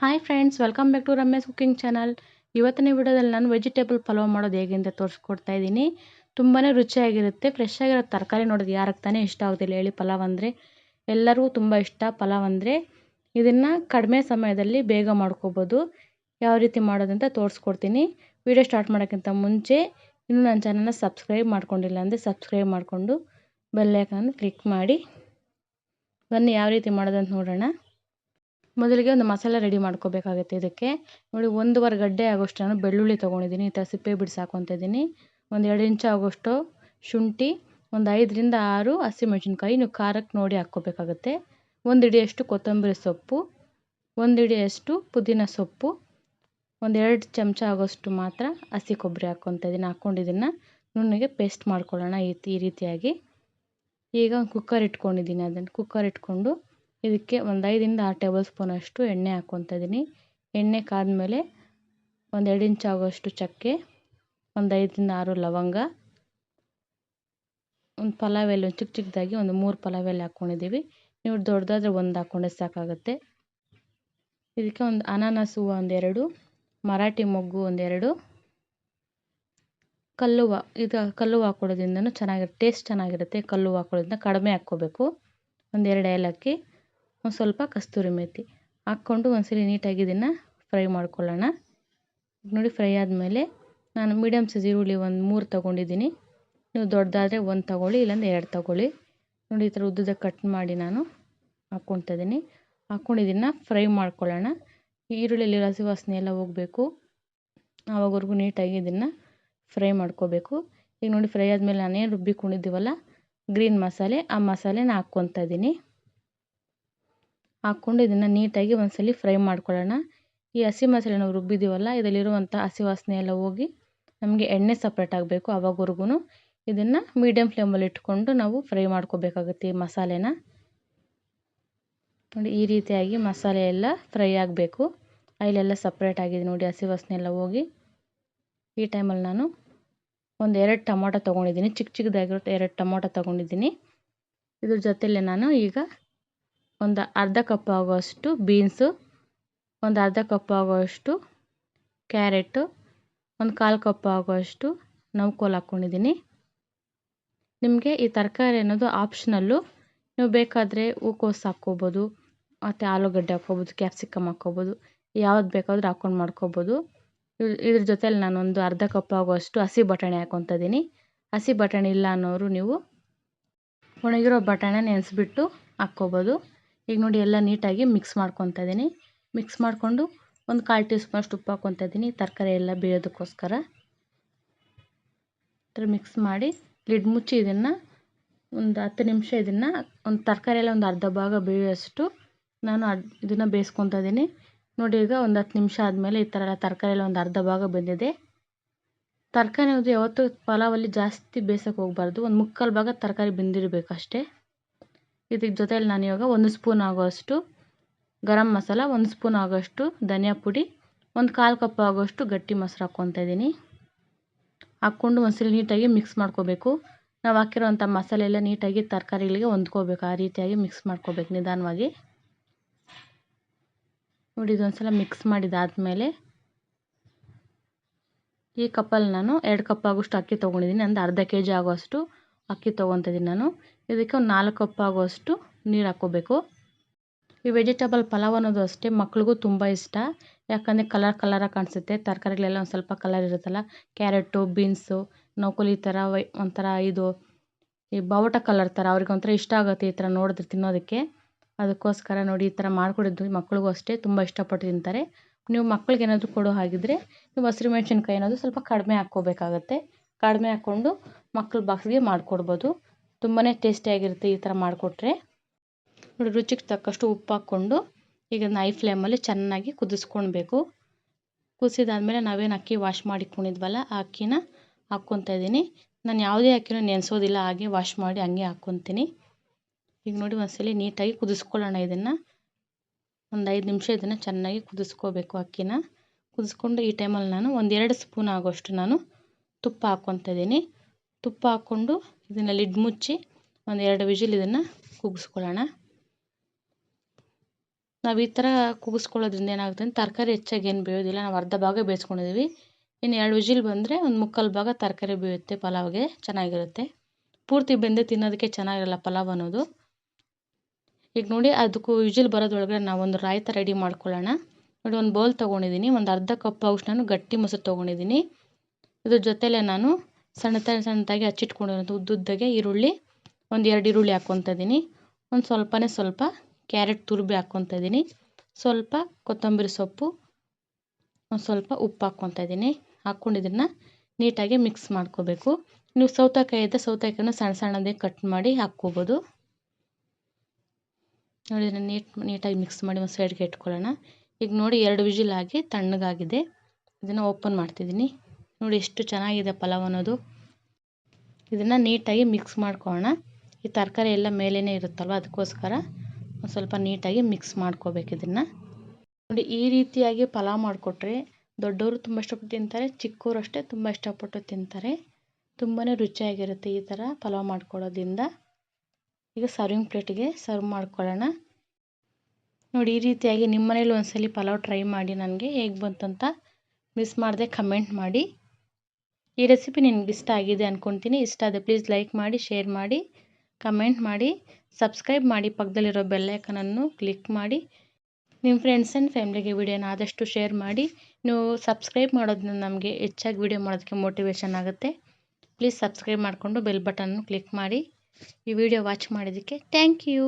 Hi friends welcome back to Ramesh cooking channel ಇವತ್ತಿನ ವಿಡಿಯೋದಲ್ಲಿ ನಾನು ವೆಜಿಟೇಬಲ್ ಪಲಾವ್ ಮಾಡೋದು ಹೇಗೆ ಅಂತ ತೋರಿಸ್ಕೊಡ್ತಾ ಇದ್ದೀನಿ. ತುಂಬಾ ರುಚಿಯಾಗಿರುತ್ತೆ ಫ್ರೆಶ್ ಆಗಿರೋ ತರಕಾರಿ ನೋಡೋದು ಯಾರಿಗೆ ತಾನೇ ಇಷ್ಟ ಆಗೋದಿಲ್ಲ ಹೇಳಿ ಪಲಾವ್ ಅಂದರೆ. ಎಲ್ಲರಿಗೂ ತುಂಬ ಇಷ್ಟ ಪಲಾವ್ ಅಂದರೆ. ಇದನ್ನು ಕಡಿಮೆ ಸಮಯದಲ್ಲಿ ಬೇಗ ಮಾಡ್ಕೋಬೋದು. ಯಾವ ರೀತಿ ಮಾಡೋದಂತ ತೋರಿಸ್ಕೊಡ್ತೀನಿ. ವಿಡಿಯೋ ಸ್ಟಾರ್ಟ್ ಮಾಡೋಕ್ಕಿಂತ ಮುಂಚೆ ಇನ್ನೂ ನನ್ನ ಚಾನಲ್ನ ಸಬ್ಸ್ಕ್ರೈಬ್ ಮಾಡ್ಕೊಂಡಿಲ್ಲ ಅಂದರೆ ಸಬ್ಸ್ಕ್ರೈಬ್ ಮಾಡಿಕೊಂಡು ಬೆಲ್ಲೈಕನ್ನು ಕ್ಲಿಕ್ ಮಾಡಿ. ಬನ್ನಿ ಯಾವ ರೀತಿ ಮಾಡೋದಂತ ನೋಡೋಣ. ಮೊದಲಿಗೆ ಒಂದು ಮಸಾಲೆ ರೆಡಿ ಮಾಡ್ಕೋಬೇಕಾಗುತ್ತೆ ಇದಕ್ಕೆ. ನೋಡಿ, ಒಂದುವರೆ ಗಡ್ಡೆ ಆಗೋಷ್ಟು ನಾನು ಬೆಳ್ಳುಳ್ಳಿ ತೊಗೊಂಡಿದ್ದೀನಿ. ಈ ಥರ ಸಿಪ್ಪೆ ಬಿಡಿಸಿ ಹಾಕ್ಕೊತಿದ್ದೀನಿ ಒಂದು ಎರಡು ಇಂಚು ಆಗೋಷ್ಟು ಶುಂಠಿ, ಒಂದು ಐದರಿಂದ ಆರು ಹಸಿಮೆಣ್ಸಿನ್ಕಾಯಿ. ನೀವು ಖಾರಕ್ಕೆ ನೋಡಿ ಹಾಕ್ಕೋಬೇಕಾಗುತ್ತೆ. ಒಂದು ಹಿಡಿಯಷ್ಟು ಕೊತ್ತಂಬರಿ ಸೊಪ್ಪು, ಒಂದು ಹಿಡಿಯಷ್ಟು ಪುದೀನ ಸೊಪ್ಪು, ಒಂದು ಎರಡು ಚಮಚ ಆಗೋಷ್ಟು ಮಾತ್ರ ಹಸಿ ಕೊಬ್ಬರಿ ಹಾಕ್ಕೊತ ಇದ್ದೀನಿ. ಹಾಕ್ಕೊಂಡಿದ್ದನ್ನು ನುಣ್ಣಗೆ ಪೇಸ್ಟ್ ಮಾಡ್ಕೊಳ್ಳೋಣ ಈ ಈ ರೀತಿಯಾಗಿ. ಈಗ ಕುಕ್ಕರ್ ಇಟ್ಕೊಂಡಿದ್ದೀನಿ ಅದನ್ನು. ಕುಕ್ಕರ್ ಇಟ್ಕೊಂಡು ಇದಕ್ಕೆ ಒಂದು ಐದರಿಂದ ಆರು ಟೇಬಲ್ ಸ್ಪೂನಷ್ಟು ಎಣ್ಣೆ ಹಾಕ್ಕೊತ ಇದ್ದೀನಿ ಎಣ್ಣೆ ಕಾದ್ಮೇಲೆ ಒಂದು ಎರಡು ಇಂಚು ಆಗೋಷ್ಟು ಚಕ್ಕೆ, ಒಂದು ಐದರಿಂದ ಆರು ಲವಂಗ, ಒಂದು ಪಲಾವ್ ಎಲೆ ಚಿಕ್ಕ ಚಿಕ್ಕದಾಗಿ ಒಂದು ಮೂರು ಪಲಾವ್ ಎಲೆ ಹಾಕ್ಕೊಂಡಿದ್ದೀವಿ ನೀವು ದೊಡ್ಡದಾದ್ರೆ ಒಂದು ಹಾಕ್ಕೊಂಡ್ರೆ ಸಾಕಾಗುತ್ತೆ. ಇದಕ್ಕೆ ಒಂದು ಅನಾನಸ್ ಹೂವು ಒಂದೆರಡು ಮರಾಠಿ ಮೊಗ್ಗು ಒಂದೆರಡು ಕಲ್ಲುವ ಇದು ಕಲ್ಲು ಹೂವು ಹಾಕ್ಕೊಳ್ಳೋದ್ರಿಂದನೂ ಚೆನ್ನಾಗಿರುತ್ತೆ ಟೇಸ್ಟ್ ಚೆನ್ನಾಗಿರುತ್ತೆ ಕಲ್ಲು ಹೂವು ಹಾಕ್ಕೊಳ್ಳೋದ್ರಿಂದ ಕಡಿಮೆ ಹಾಕ್ಕೋಬೇಕು. ಒಂದೆರಡು ಏಲಕ್ಕಿ ಒಂದು ಸ್ವಲ್ಪ ಕಸ್ತೂರಿ ಮೇಥಿ ಹಾಕ್ಕೊಂಡು ಒಂದ್ಸಲಿ ನೀಟಾಗಿ ಇದನ್ನು ಫ್ರೈ ಮಾಡ್ಕೊಳ್ಳೋಣ. ನೋಡಿ ಫ್ರೈ ಆದಮೇಲೆ ನಾನು ಮೀಡಿಯಮ್ ಸೈಜ್ ಈರುಳ್ಳಿ ಒಂದು ಮೂರು ತೊಗೊಂಡಿದ್ದೀನಿ. ನೀವು ದೊಡ್ಡದಾದರೆ ಒಂದು ತೊಗೊಳ್ಳಿ, ಇಲ್ಲಾಂದ್ರೆ ಎರಡು ತೊಗೊಳ್ಳಿ. ನೋಡಿ ಈ ಥರ ಉದ್ದದ ಕಟ್ ಮಾಡಿ ನಾನು ಹಾಕ್ಕೊಳ್ತಾ ಇದ್ದೀನಿ. ಹಾಕ್ಕೊಂಡು ಫ್ರೈ ಮಾಡ್ಕೊಳ್ಳೋಣ. ಈರುಳ್ಳಿಯಲ್ಲಿ ರಸಿ ವಾಸನೆ ಎಲ್ಲ ಹೋಗಬೇಕು. ಆವಾಗವರೆಗೂ ನೀಟಾಗಿ ಇದನ್ನು ಫ್ರೈ ಮಾಡ್ಕೋಬೇಕು. ಈಗ ನೋಡಿ ಫ್ರೈ ಆದಮೇಲೆ ನಾನೇನು ರುಬ್ಬಿಕೊಂಡಿದ್ದೀವಲ್ಲ ಗ್ರೀನ್ ಮಸಾಲೆ, ಆ ಮಸಾಲೆನ ಹಾಕ್ಕೊತಾ ಇದ್ದೀನಿ. ಹಾಕ್ಕೊಂಡು ಇದನ್ನು ನೀಟಾಗಿ ಒಂದ್ಸಲ ಫ್ರೈ ಮಾಡ್ಕೊಳ್ಳೋಣ. ಈ ಹಸಿ ಮಸಾಲೆ ನಾವು ರುಬ್ಬಿದ್ದೀವಲ್ಲ ಇದರಲ್ಲಿರುವಂಥ ಹಸಿ ವಾಸನೆ ಎಲ್ಲ ಹೋಗಿ ನಮಗೆ ಎಣ್ಣೆ ಸಪ್ರೇಟ್ ಆಗಬೇಕು ಆವಾಗವರೆಗೂ ಇದನ್ನು ಮೀಡಿಯಮ್ ಫ್ಲೇಮಲ್ಲಿ ಇಟ್ಕೊಂಡು ನಾವು ಫ್ರೈ ಮಾಡ್ಕೋಬೇಕಾಗುತ್ತೆ ಈ ಮಸಾಲೆನ. ನೋಡಿ, ಈ ರೀತಿಯಾಗಿ ಮಸಾಲೆ ಎಲ್ಲ ಫ್ರೈ ಆಗಬೇಕು. ಆಯಿಲೆಲ್ಲ ಸಪ್ರೇಟ್ ಆಗಿದೆ ನೋಡಿ, ಹಸಿ ವಾಸನೆ ಎಲ್ಲ ಹೋಗಿ. ಈ ಟೈಮಲ್ಲಿ ನಾನು ಒಂದು ಎರಡು ಟೊಮೊಟೊ ತೊಗೊಂಡಿದ್ದೀನಿ. ಚಿಕ್ಕ ಚಿಕ್ಕದಾಗಿರೋ ಎರಡು ಟೊಮೊಟೊ ತೊಗೊಂಡಿದ್ದೀನಿ. ಇದ್ರ ಜೊತೆಯಲ್ಲೇ ನಾನು ಈಗ ಒಂದು ಅರ್ಧ ಕಪ್ ಆಗುವಷ್ಟು ಬೀನ್ಸು ಒಂದು ಅರ್ಧ ಕಪ್ ಆಗುವಷ್ಟು ಕ್ಯಾರೆಟು ಒಂದು ಕಾಲು ಕಪ್ ಆಗುವಷ್ಟು ನವ್ಕೋಲು ಹಾಕ್ಕೊಂಡಿದ್ದೀನಿ ನಿಮಗೆ ಈ ತರಕಾರಿ ಅನ್ನೋದು ಆಪ್ಷನಲ್ಲು ನೀವು ಬೇಕಾದರೆ ಹೂಕೋಸು ಹಾಕ್ಕೋಬೋದು, ಮತ್ತು ಆಲೂಗಡ್ಡೆ ಹಾಕ್ಕೋಬೋದು ಕ್ಯಾಪ್ಸಿಕಮ್ ಹಾಕ್ಕೋಬೋದು, ಯಾವ್ದು ಬೇಕಾದರೂ ಹಾಕ್ಕೊಂಡು ಮಾಡ್ಕೋಬೋದು. ಇದ್ರ ಜೊತೆಲಿ ನಾನೊಂದು ಅರ್ಧ ಕಪ್ ಆಗುವಷ್ಟು ಹಸಿ ಬಟಾಣಿ ಹಾಕ್ಕೊತ ಇದ್ದೀನಿ ಹಸಿ ಬಟಾಣಿ ಇಲ್ಲ ಅನ್ನೋರು ನೀವು ಒಣಗಿರೋ ಬಟಾಣಿ ನೆನೆಸ್ಬಿಟ್ಟು ಹಾಕ್ಕೋಬೋದು. ಈಗ ನೋಡಿ ಎಲ್ಲ ನೀಟಾಗಿ ಮಿಕ್ಸ್ ಮಾಡ್ಕೊತಾ ಇದ್ದೀನಿ. ಮಿಕ್ಸ್ ಮಾಡಿಕೊಂಡು ಒಂದು ಕಾಲು ಟೀ ಸ್ಪೂನಷ್ಟು ಉಪ್ಪು ಹಾಕ್ಕೊತಾ ಇದ್ದೀನಿ. ತರಕಾರಿ ಎಲ್ಲ ಬೇಯೋದಕ್ಕೋಸ್ಕರ. ಮಿಕ್ಸ್ ಮಾಡಿ ಲಿಡ್ ಮುಚ್ಚಿ ಇದನ್ನು ಒಂದು ಹತ್ತು ನಿಮಿಷ ಇದನ್ನು ಒಂದು ತರಕಾರಿ ಎಲ್ಲ ಒಂದು ಅರ್ಧ ಭಾಗ ಬೇಯೋಷ್ಟು ನಾನು ಅದ್ ಇದನ್ನು ಬೇಯಿಸ್ಕೊತಾ ಇದ್ದೀನಿ. ನೋಡಿ ಈಗ ಒಂದು ಹತ್ತು ನಿಮಿಷ ಆದಮೇಲೆ ಈ ಥರ ಎಲ್ಲ ತರಕಾರಿ ಎಲ್ಲ ಒಂದು ಅರ್ಧ ಭಾಗ ಬೆಂದಿದೆ. ತರಕಾರಿ ಯಾವತ್ತೂ ಪಲಾವಲ್ಲಿ ಜಾಸ್ತಿ ಬೇಯಿಸೋಕೆ ಹೋಗ್ಬಾರ್ದು. ಒಂದು ಮುಕ್ಕಾಲು ಭಾಗ ತರಕಾರಿ ಬೆಂದಿರಬೇಕು ಅಷ್ಟೇ. ಇದಕ್ಕೆ ಜೊತೆಯಲ್ಲಿ ನಾನು ಇವಾಗ ಒಂದು ಸ್ಪೂನ್ ಆಗೋಷ್ಟು ಗರಂ ಮಸಾಲ, ಒಂದು ಸ್ಪೂನ್ ಆಗೋಷ್ಟು ಧನಿಯಾ ಪುಡಿ, ಒಂದು ಕಾಲು ಕಪ್ ಆಗೋಷ್ಟು ಗಟ್ಟಿ ಮೊಸರು ಹಾಕ್ಕೊತಾ ಇದ್ದೀನಿ. ಹಾಕ್ಕೊಂಡು ಒಂದ್ಸಲ ನೀಟಾಗಿ ಮಿಕ್ಸ್ ಮಾಡ್ಕೋಬೇಕು. ನಾವು ಹಾಕಿರೋಂಥ ಮಸಾಲೆ ಎಲ್ಲ ನೀಟಾಗಿ ತರಕಾರಿಗಳಿಗೆ ಹೊಂದ್ಕೋಬೇಕು. ಆ ರೀತಿಯಾಗಿ ಮಿಕ್ಸ್ ಮಾಡ್ಕೋಬೇಕು ನಿಧಾನವಾಗಿ. ನೋಡಿ, ಇದೊಂದ್ಸಲ ಮಿಕ್ಸ್ ಮಾಡಿದಾದಮೇಲೆ ಈ ಕಪ್ಪಲ್ಲಿ ನಾನು ಎರಡು ಕಪ್ ಆಗೋಷ್ಟು ಅಕ್ಕಿ ತೊಗೊಂಡಿದ್ದೀನಿ. ಅಂದರೆ ಅರ್ಧ ಕೆ ಜಿ ಆಗೋಷ್ಟು ಅಕ್ಕಿ ತೊಗೊತಿದ್ದೀನಿ ನಾನು. ಇದಕ್ಕೆ ಒಂದು ನಾಲ್ಕು ಕಪ್ ಆಗೋಷ್ಟು ನೀರು ಹಾಕ್ಕೋಬೇಕು. ಈ ವೆಜಿಟೇಬಲ್ ಪಲಾವ್ ಅನ್ನೋದು ಅಷ್ಟೇ ಮಕ್ಳಿಗೂ ತುಂಬ ಇಷ್ಟ. ಯಾಕಂದರೆ ಕಲರ್ ಕಲರಾಗಿ ಕಾಣಿಸುತ್ತೆ. ತರಕಾರಿಗಳೆಲ್ಲ ಒಂದು ಸ್ವಲ್ಪ ಕಲರ್ ಇರುತ್ತಲ್ಲ. ಕ್ಯಾರೆಟು ಬೀನ್ಸು ನೌಕೋಲಿ ಥರ ವೈ, ಒಂಥರ ಇದು, ಈ ಬಾವುಟ ಕಲರ್ ಥರ ಅವ್ರಿಗೆ ಒಂಥರ ಇಷ್ಟ ಆಗುತ್ತೆ ಈ ಥರ ನೋಡಿದ್ರೆ ತಿನ್ನೋದಕ್ಕೆ. ಅದಕ್ಕೋಸ್ಕರ ನೋಡಿ ಈ ಥರ ಮಾಡಿಕೊಡಿದ್ದು ಮಕ್ಳಿಗೂ ಅಷ್ಟೇ ತುಂಬ ಇಷ್ಟಪಟ್ಟು ತಿಂತಾರೆ. ನೀವು ಮಕ್ಳಿಗೆ ಏನಾದರೂ ಕೊಡೋ ಹಾಗಿದ್ರೆ, ನೀವು ಹಸಿರು ಮೆಣಸಿನ್ಕಾಯಿ ಏನಾದರೂ ಸ್ವಲ್ಪ ಕಡಿಮೆ ಹಾಕ್ಕೋಬೇಕಾಗತ್ತೆ. ಕಡಿಮೆ ಹಾಕ್ಕೊಂಡು ಮಕ್ಳ ಬಾಕ್ಸ್ಗೆ ಮಾಡಿಕೊಡ್ಬೋದು. ತುಂಬಾ ಟೇಸ್ಟಿಯಾಗಿರುತ್ತೆ ಈ ಥರ ಮಾಡಿಕೊಟ್ರೆ. ನೋಡಿ ರುಚಿಗೆ ತಕ್ಕಷ್ಟು ಉಪ್ಪು ಹಾಕ್ಕೊಂಡು ಈಗ ಐ ಫ್ಲೇಮಲ್ಲಿ ಚೆನ್ನಾಗಿ ಕುದಿಸ್ಕೊಳ್ಬೇಕು ಕುದಿಸಿದಾದ್ಮೇಲೆ ನಾವೇನು ಅಕ್ಕಿ ವಾಶ್ ಮಾಡಿಕೊಂಡಿದ್ವಲ್ಲ ಆ ಅಕ್ಕಿನ ಹಾಕ್ಕೊತಾ ಇದ್ದೀನಿ. ನಾನು ಯಾವುದೇ ಅಕ್ಕಿನೂ ನೆನೆಸೋದಿಲ್ಲ, ಹಾಗೆ ವಾಶ್ ಮಾಡಿ ಹಂಗೆ ಹಾಕ್ಕೊತೀನಿ. ಈಗ ನೋಡಿ ಒಂದ್ಸಲಿ ನೀಟಾಗಿ ಕುದಿಸ್ಕೊಳ್ಳೋಣ ಇದನ್ನು. ಒಂದು ಐದು ನಿಮಿಷ ಇದನ್ನು ಚೆನ್ನಾಗಿ ಕುದಿಸ್ಕೋಬೇಕು ಅಕ್ಕಿನ. ಕುದಿಸ್ಕೊಂಡು ಈ ಟೈಮಲ್ಲಿ ನಾನು ಒಂದೆರಡು ಸ್ಪೂನ್ ಆಗೋಷ್ಟು ನಾನು ತುಪ್ಪ ಹಾಕ್ಕೊತಾ ಇದ್ದೀನಿ. ತುಪ್ಪ ಹಾಕ್ಕೊಂಡು ಇದನ್ನು ಲಿಡ್ ಮುಚ್ಚಿ ಒಂದು ಎರಡು ವಿಜಿಲ್ ಇದನ್ನು ಕೂಗಿಸ್ಕೊಳ್ಳೋಣ. ನಾವು ಈ ಥರ ಕೂಗಿಸ್ಕೊಳ್ಳೋದ್ರಿಂದ ಏನಾಗುತ್ತೆ ಅಂದರೆ ತರಕಾರಿ ಹೆಚ್ಚಾಗಿ ಏನು ಬೇಯೋದಿಲ್ಲ, ನಾವು ಅರ್ಧ ಭಾಗ ಬೇಯಿಸ್ಕೊಂಡಿದ್ದೀವಿ ಇನ್ನು ಎರಡು ವಿಜಿಲ್ ಬಂದರೆ ಒಂದು ಮುಕ್ಕಾಲು ಭಾಗ ತರಕಾರಿ ಬೇಯುತ್ತೆ, ಪಲಾವ್ಗೆ ಚೆನ್ನಾಗಿರುತ್ತೆ. ಪೂರ್ತಿ ಬೆಂದೇ ತಿನ್ನೋದಕ್ಕೆ ಚೆನ್ನಾಗಿರಲ್ಲ ಪಲಾವ್ ಅನ್ನೋದು. ಈಗ ನೋಡಿ ಅದಕ್ಕೂ ವಿಜಿಲ್ ಬರೋದ್ರೊಳಗಡೆ ನಾವೊಂದು ರಾಯ್ತ ರೆಡಿ ಮಾಡ್ಕೊಳ್ಳೋಣ. ನೋಡಿ ಒಂದು ಬೌಲ್ ತೊಗೊಂಡಿದ್ದೀನಿ ಒಂದು ಅರ್ಧ ಕಪ್ ನಾನು ಗಟ್ಟಿ ಮೊಸರು ತೊಗೊಂಡಿದ್ದೀನಿ ಇದ್ರ ಜೊತೆಲೆ ನಾನು ಸಣ್ಣ ಸಣ್ಣದಾಗಿ ಹಚ್ಚಿಟ್ಕೊಂಡಿರೋದು ಉದ್ದುದ್ದಾಗೆ ಈರುಳ್ಳಿ, ಒಂದು ಎರಡು ಈರುಳ್ಳಿ ಹಾಕ್ಕೊತಾ ಒಂದು ಸ್ವಲ್ಪನೇ ಸ್ವಲ್ಪ ಕ್ಯಾರೆಟ್ ತುರುಬಿ ಹಾಕ್ಕೊತಾ ಇದ್ದೀನಿ ಸ್ವಲ್ಪ ಕೊತ್ತಂಬರಿ ಸೊಪ್ಪು, ಒಂದು ಸ್ವಲ್ಪ ಉಪ್ಪು ಹಾಕ್ಕೊತಾ ಇದ್ದೀನಿ ಹಾಕ್ಕೊಂಡಿದ್ದನ್ನು ನೀಟಾಗಿ ಮಿಕ್ಸ್ ಮಾಡ್ಕೋಬೇಕು. ನೀವು ಸೌತೆಕಾಯಿ ಇದ್ದರೆ ಸೌತೆಕಾಯಿನ ಸಣ್ಣ ಸಣ್ಣದಾಗಿ ಕಟ್ ಮಾಡಿ ಹಾಕ್ಕೋಬೋದು. ನೋಡಿ, ಇದನ್ನು ನೀಟ್, ನೀಟಾಗಿ ಮಿಕ್ಸ್ ಮಾಡಿ ಒಂದು ಸೈಡ್ಗೆ ಇಟ್ಕೊಳ್ಳೋಣ. ಈಗ ನೋಡಿ, ಎರಡು ವಿಜಿಲ್ ಆಗಿ ತಣ್ಣಗಾಗಿದೆ. ಇದನ್ನು ಓಪನ್ ಮಾಡ್ತಿದ್ದೀನಿ. ನೋಡಿ ಎಷ್ಟು ಚೆನ್ನಾಗಿದೆ ಪಲಾವ್ ಅನ್ನೋದು. ಇದನ್ನು ನೀಟಾಗಿ ಮಿಕ್ಸ್ ಮಾಡ್ಕೊಳ್ಳೋಣ ಈ ತರಕಾರಿ ಎಲ್ಲ ಮೇಲೇ ಇರುತ್ತಲ್ವ ಅದಕ್ಕೋಸ್ಕರ ಸ್ವಲ್ಪ ನೀಟಾಗಿ ಮಿಕ್ಸ್ ಮಾಡ್ಕೋಬೇಕು ಇದನ್ನು. ನೋಡಿ ಈ ರೀತಿಯಾಗಿ ಪಲಾವ್ ಮಾಡಿಕೊಟ್ರೆ ದೊಡ್ಡವರು ತುಂಬ ಇಷ್ಟಪಟ್ಟು ತಿಂತಾರೆ ಚಿಕ್ಕವರು ಅಷ್ಟೇ ತುಂಬ ಇಷ್ಟಪಟ್ಟು ತಿಂತಾರೆ. ತುಂಬಾ ರುಚಿಯಾಗಿರುತ್ತೆ ಈ ಥರ ಪಲಾವ್ ಮಾಡ್ಕೊಳ್ಳೋದ್ರಿಂದ ಈಗ ಸರ್ವಿಂಗ್ ಪ್ಲೇಟಿಗೆ ಸರ್ವ್ ಮಾಡ್ಕೊಳ್ಳೋಣ ನೋಡಿ ಈ ರೀತಿಯಾಗಿ ನಿಮ್ಮ ಮನೇಲಿ ಒಂದ್ಸಲಿ ಪಲಾವ್ ಟ್ರೈ ಮಾಡಿ ನನಗೆ ಹೇಗೆ ಬಂತಂತ ಮಿಸ್ ಮಾಡದೆ ಕಮೆಂಟ್ ಮಾಡಿ. ಈ ರೆಸಿಪಿ ನಿಮ್ಗೆ ಇಷ್ಟ ಆಗಿದೆ ಅಂದ್ಕೊತೀನಿ ಇಷ್ಟ ಆದರೆ ಪ್ಲೀಸ್ ಲೈಕ್ ಮಾಡಿ ಶೇರ್ ಮಾಡಿ ಕಮೆಂಟ್ ಮಾಡಿ ಸಬ್ಸ್ಕ್ರೈಬ್ ಮಾಡಿ. ಪಕ್ಕದಲ್ಲಿರೋ ಬೆಲ್ಲೈಕನನ್ನು ಕ್ಲಿಕ್ ಮಾಡಿ. ನಿಮ್ಮ ಫ್ರೆಂಡ್ಸ್ ಆ್ಯಂಡ್ ಫ್ಯಾಮ್ಲಿಗೆ ವಿಡಿಯೋನ ಆದಷ್ಟು ಶೇರ್ ಮಾಡಿ. ನೀವು ಸಬ್ಸ್ಕ್ರೈಬ್ ಮಾಡೋದನ್ನ ನಮಗೆ ಹೆಚ್ಚಾಗಿ ವಿಡಿಯೋ ಮಾಡೋದಕ್ಕೆ ಮೋಟಿವೇಶನ್ ಆಗುತ್ತೆ. ಪ್ಲೀಸ್ ಸಬ್ಸ್ಕ್ರೈಬ್ ಮಾಡಿಕೊಂಡು ಬೆಲ್ ಬಟನ್ನು ಕ್ಲಿಕ್ ಮಾಡಿ. ಈ ವಿಡಿಯೋ ವಾಚ್ ಮಾಡಿದ್ದಕ್ಕೆ ಥ್ಯಾಂಕ್ ಯು